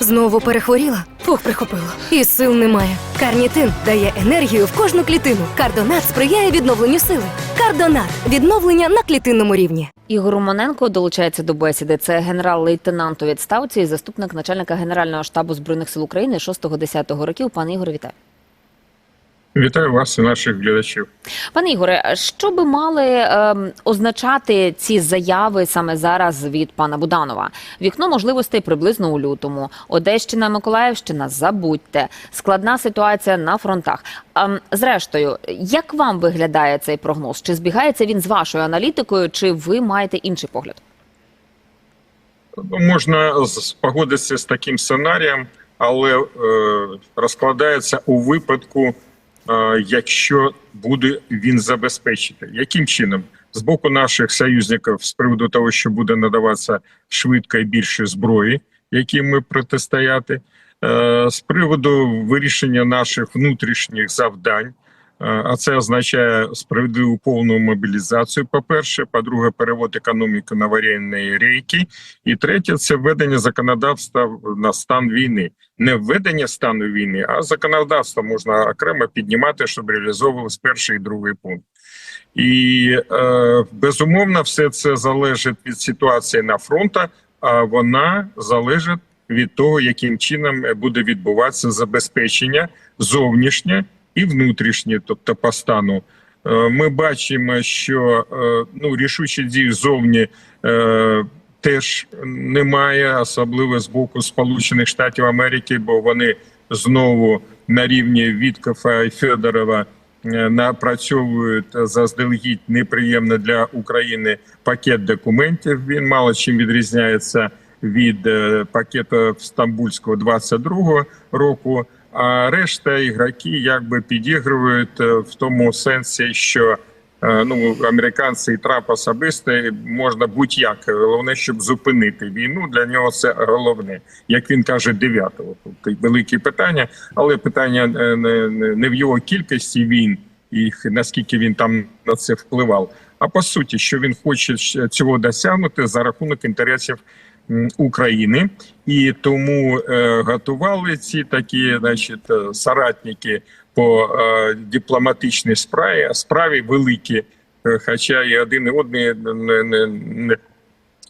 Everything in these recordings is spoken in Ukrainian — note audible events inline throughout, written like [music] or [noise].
Знову перехворіла? Фух, прихопило. І сил немає. Карнітин дає енергію в кожну клітину. Кардонат сприяє відновленню сили. Кардонат відновлення на клітинному рівні. Ігор Романенко долучається до бесіди. Це генерал-лейтенант у відставці і заступник начальника Генерального штабу збройних сил України 6-10 років. Пане Ігор, вітаю. Вітаю вас і наших глядачів. Пане Ігоре, що би мали ем, означати ці заяви саме зараз від пана Буданова? Вікно можливостей приблизно у лютому. Одещина, Миколаївщина, забудьте. Складна ситуація на фронтах. Ем, зрештою, як вам виглядає цей прогноз? Чи збігається він з вашою аналітикою, чи ви маєте інший погляд? Можна погодитися з таким сценарієм, але е, розкладається у випадку, е, якщо буде він забезпечити. Яким чином? З боку наших союзників з приводу того, що буде надаватися швидко і більше зброї, яким ми протистояти, е, з приводу вирішення наших внутрішніх завдань. Е, А це означає справедливу повну мобілізацію. По перше, по-друге, перевод економіки на аварійні рейки. І третє це введення законодавства на стан війни. Не введення стану війни, а законодавство можна окремо піднімати, щоб реалізовувалось перший і другий пункт. І е, безумовно, все це залежить від ситуації на фронті, а вона залежить від того, яким чином буде відбуватися забезпечення зовнішнє і внутрішнє, тобто по стану. Е, Ми бачимо, що е, ну рішучі дії зовні е, теж немає, особливо з боку Сполучених Штатів Америки, бо вони знову на рівні Віткофа і Федорова напрацьовують заздалегідь неприємно для України пакет документів. Він мало чим відрізняється від пакету Стамбульського 22-го року. А решта ігроки якби підігрують е, в тому сенсі, що е, ну американці і Трамп особисто можна будь-як. Головне, щоб зупинити війну. Для нього це головне, як він каже, 9-го. Тобто великі питання, але питання е, не, в його кількості війн і наскільки він там на це впливав. А по суті, що він хоче цього досягнути за рахунок інтересів України, і тому е, готували ці такі, значить, е, соратники по е, дипломатичній справі, справі великі, хоча і один і одний не, не, не,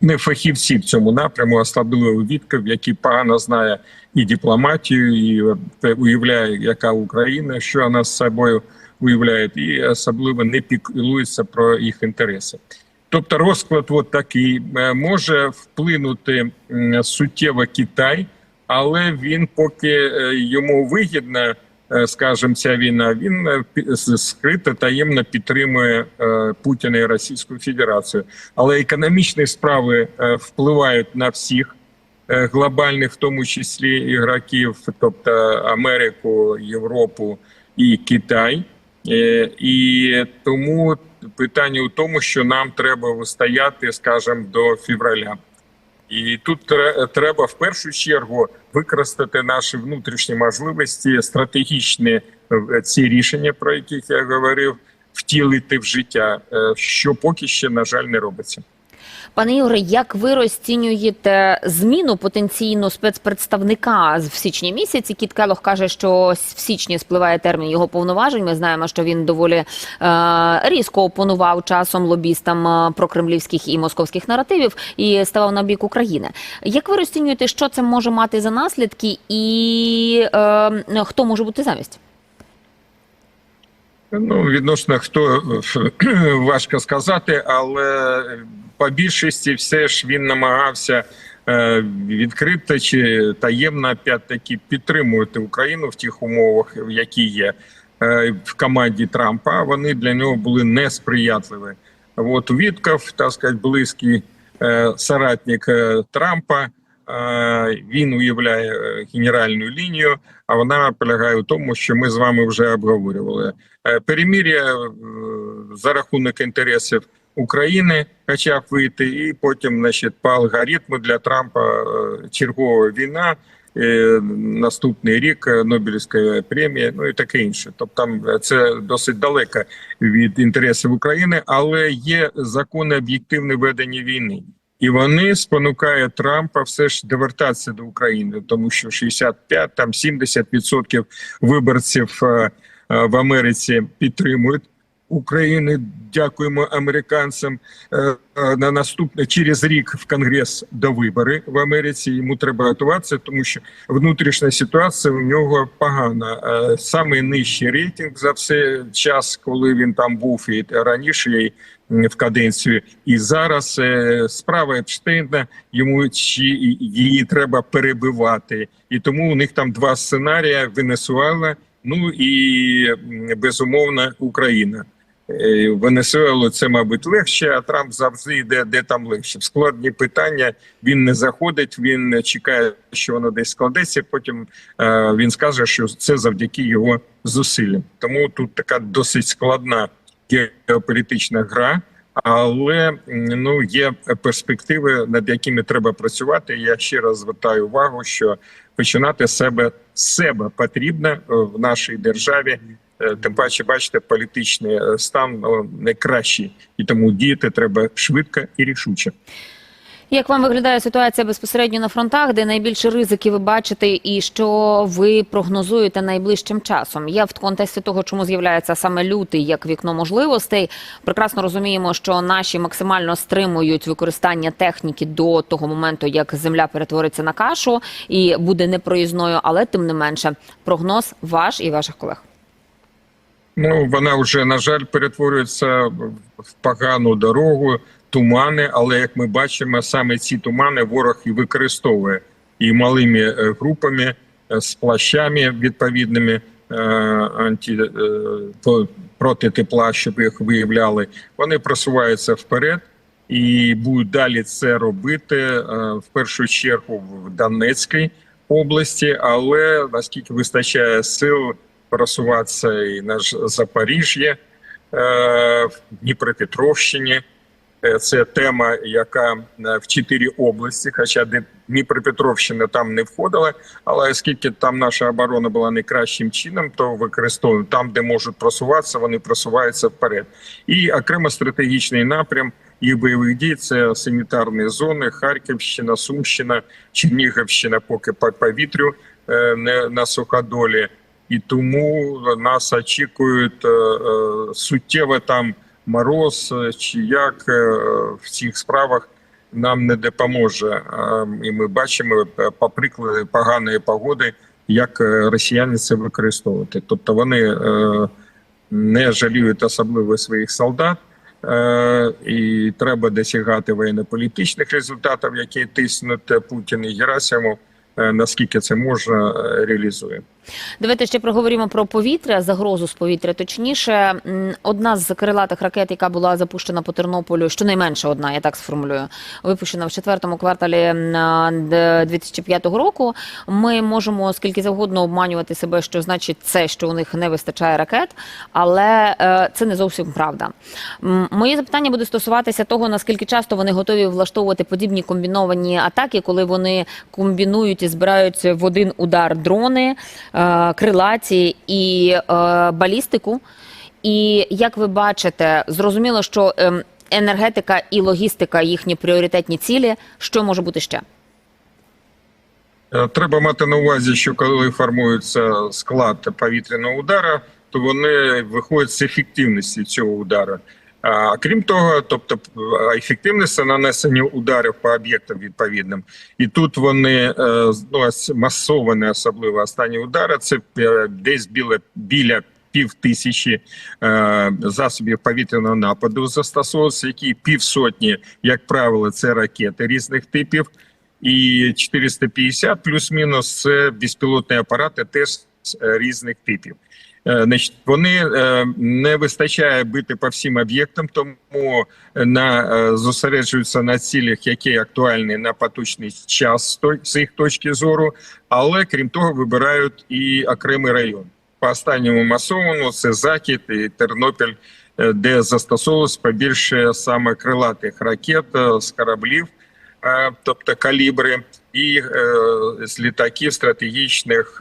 не фахівці в цьому напряму, особливо Вітков, який погано знає і дипломатію, і уявляє, яка Україна, що вона з собою уявляє, і особливо не піклується про їх інтереси. Тобто розклад от такий Е, може вплинути суттєво Китай, але він поки е, йому вигідно, е, скажімо, ця війна, він скрито таємно підтримує Путіна і Російську Федерацію. Але економічні справи впливають на всіх глобальних, в тому числі ігроків, тобто Америку, Європу і Китай. Е, І тому питання у тому, що нам треба вистояти, скажімо, до февраля. І тут треба в першу чергу використати наші внутрішні можливості, стратегічні е, ці рішення, про яких я говорив, втілити в життя, е, що поки ще на жаль не робиться. Пане Ігоре, як ви розцінюєте зміну потенційну спецпредставника в січні місяці? Кіт Келох каже, що в січні спливає термін його повноважень. Ми знаємо, що він доволі е, різко опонував часом лобістам е, прокремлівських і московських наративів і ставав на бік України. Як ви розцінюєте, що це може мати за наслідки, і е, хто може бути замість? Ну, відносно хто е, [clears throat] важко сказати, але по більшості все ж він намагався е, відкрито чи таємно опять-таки підтримувати Україну в тих умовах, які є е, в команді Трампа. Вони для нього були несприятливі. От Вітков, так сказати, близький е, соратник Трампа. Він уявляє генеральну лінію, а вона полягає у тому, що ми з вами вже обговорювали. Перемір'я за рахунок інтересів України почав вийти, і потім, значить, по алгоритму для Трампа е, чергова війна. е, Наступний рік е, Нобелівська премія, ну і таке інше. Тобто там це досить далеко від інтересів України, але є закони об'єктивне ведення війни. І вони спонукають Трампа все ж довертатися до України, тому що 65, там 70% виборців в Америці підтримують України. Дякуємо американцям. Е, е, На наступне через рік в Конгрес до вибори в Америці. Йому треба готуватися, тому що внутрішня ситуація у нього погана. Е, Самий нижчий рейтинг за все час, коли він там був і раніше і в каденцію. І зараз справа Епштейна йому чи її треба перебивати, і тому у них там два сценарії: Венесуела, ну і безумовно Україна. Е, Венесуелу це, мабуть, легше, а Трамп завжди йде, де там легше. Складні питання він не заходить, він чекає, що воно десь складеться. Потім е, він скаже, що це завдяки його зусиллям. Тому тут така досить складна геополітична гра. Але ну є перспективи, над якими треба працювати. Я ще раз звертаю увагу, що починати себе себе потрібно в нашій державі. Е, Тим паче, бачите, політичний е, стан ну, не кращий, і тому діяти треба швидко і рішуче. Як вам виглядає ситуація безпосередньо на фронтах, де найбільше ризики ви бачите, і що ви прогнозуєте найближчим часом? Я в контексті того, чому з'являється саме лютий як вікно можливостей, прекрасно розуміємо, що наші максимально стримують використання техніки до того моменту, як земля перетвориться на кашу і буде непроїзною, але тим не менше, прогноз ваш і ваших колег. Ну вона вже на жаль перетворюється в погану дорогу, тумани. Але як ми бачимо, саме ці тумани ворог і використовує і малими е, групами е, з плащами відповідними е, анті проти тепла, щоб їх виявляли. Вони просуваються вперед. І будуть далі це робити в першу чергу в Донецькій області, але наскільки вистачає сил просуватися і на Запоріжжя, е, в Дніпропетровщині. Е, Це тема, яка е, в чотири області, хоча Дніпропетровщина там не входила, але оскільки там наша оборона була не кращим чином, то використовуємо там, де можуть просуватися, вони просуваються вперед. І окремо стратегічний напрям і бойових дій це санітарні зони, Харківщина, Сумщина, Чернігівщина, поки по повітрю не на суходолі. І тому нас очікують е, е, суттєво там мороз е, чи як е, в цих справах нам не допоможе. Е, І ми бачимо е, по прикладу поганої погоди, як е, росіяни це використовувати. Тобто вони е, не жаліють особливо своїх солдат. Е, І треба досягати воєнно-політичних результатів, які тиснуть е, Путін і Герасимов, е, наскільки це можна е, реалізує. Давайте ще проговоримо про повітря, загрозу з повітря. Точніше, одна з крилатих ракет, яка була запущена по Тернополю, щонайменше одна, я так сформулюю, випущена в четвертому кварталі м, а, д- 2005 року. Ми можемо скільки завгодно обманювати себе, що значить це, що у них не вистачає ракет, але е, це не зовсім правда. Моє запитання буде стосуватися того, наскільки часто вони готові влаштовувати подібні комбіновані атаки, коли вони комбінують і збирають в один удар дрони, крилаті і е, балістику. І як ви бачите, зрозуміло, що ем, енергетика і логістика їхні пріоритетні цілі. Що може бути ще? Е, Треба мати на увазі, що коли формується склад повітряного удара, то вони виходять з ефективності цього удару. А крім того, тобто е, ефективність нанесення ударів по об'єктам відповідним, і тут вони е, ну, масовані, особливо останні удари. Це е, десь біля біля пів тисячі е, засобів повітряного нападу застосовується, які півсотні, як правило, це ракети різних типів і 450 плюс-мінус це безпілотні апарати теж різних типів. Е, Значить, вони е, не вистачає бити по всім об'єктам, тому на е, зосереджуються на цілях, які актуальні на поточний час з їх точки зору. Але крім того, вибирають і окремий район. По останньому масовому це Захід і Тернопіль, де застосовувалось побільше саме крилатих ракет з кораблів тобто калібри, і з літаків стратегічних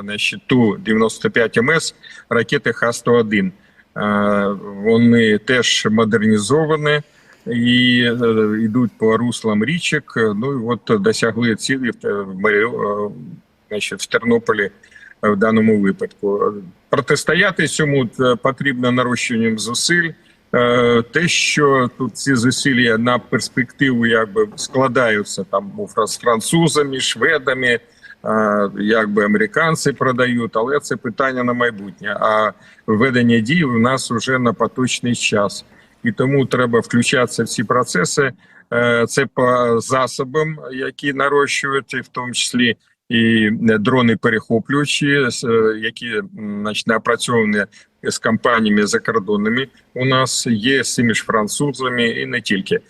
значить, Ту-95 МС ракети Х-101. Е, Вони теж модернізовані, і е, йдуть по руслам річок. Ну і от досягли цілі в, е, значить, в Тернополі в даному випадку. Протистояти цьому потрібно нарощуванням зусиль. Те, що тут ці зусилля на перспективу якби складаються там у французами, шведами, якби американці продають, але це питання на майбутнє. А введення дій у нас вже на поточний час, і тому треба включатися в ці процеси. Е, Це по засобам, які нарощують, в тому числі і дрони перехоплюючі, е, які значить, напрацьовані з компаніями закордонними. У нас є з цими ж французами і не тільки. Е,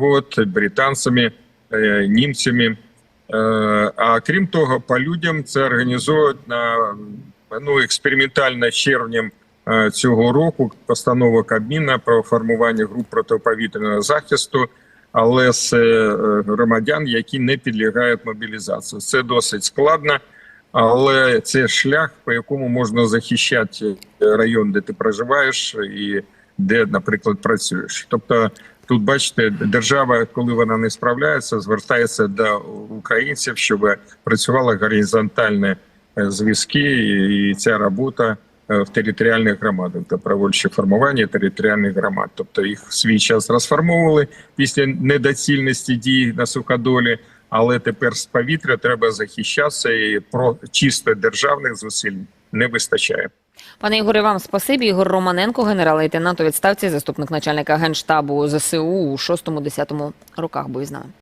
От британцями, е, німцями. Е, А крім того, по людям це організовують на ну експериментально червнем е, цього року постанова Кабміна про формування груп протиповітряного захисту, але з е, громадян, які не підлягають мобілізації. Це досить складно, але це шлях, по якому можна захищати район, де ти проживаєш, і де, наприклад, працюєш. Тобто, тут бачите, держава, коли вона не справляється, звертається до українців, щоб працювали горизонтальні е, зв'язки, і- ця робота е, в територіальних громадах, добровольче формування територіальних громад. Тобто їх в свій час розформовували після недоцільності дій на суходолі, але тепер з повітря треба захищатися, і про чисто державних зусиль не вистачає. Пане Ігоре, вам спасибі. Ігор Романенко, генерал-лейтенант у відставці, заступник начальника генштабу ЗСУ у 6-10 роках був із нами.